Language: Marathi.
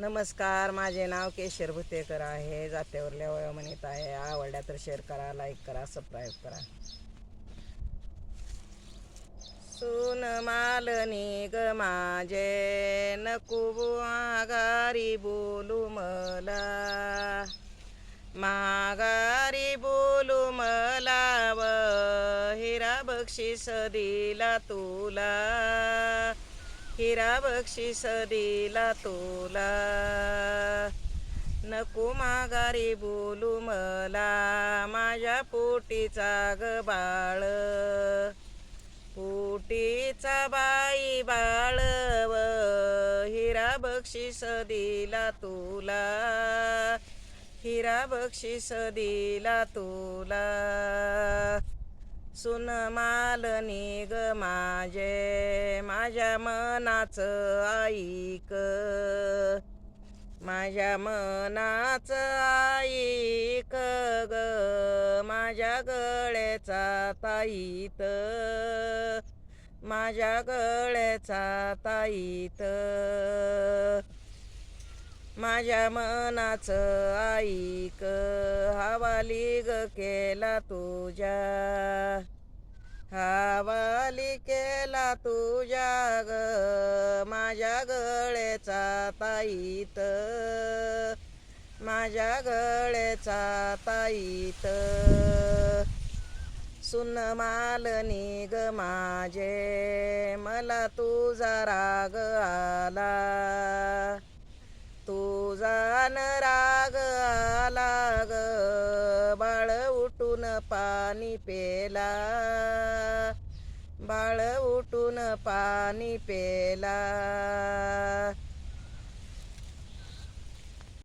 नमस्कार माझे नाव केशर भुतेकर आहे. जात्यावरल्या वया म्हणत आहे. आवडल्या तर शेअर करा लाईक करा सबस्क्राईब करा. सुन मालनी ग माझे नको माघारी बोलू मला. माघारी बोलू मला व हिरा बक्षीस दिला तुला. हिरा बक्षीस दिला तुला. नको माघारी बोलू मला माझ्या पोटीचा ग बाळ. पोटीचा बाई बाळव हिरा बक्षीस दिला तुला. हिरा बक्षीस दिला तुला. सुन मालनी ग माझे माझ्या मनाचं ऐक. माझ्या मनाचं ऐक ग माझ्या गळ्याचा ताईत. माझ्या गळ्याचा ताईत. माझ्या मनाचं ऐक हवाली ग केला तुझ्या. हवाली केला तुझ्या ग माझ्या गळेचा ताईत. माझ्या गळेचा ताईत. सुन मालनी ग माझे मला तुझा राग आला. तुझा न उठून पाणी पेला बाळ उठून पाणी पेला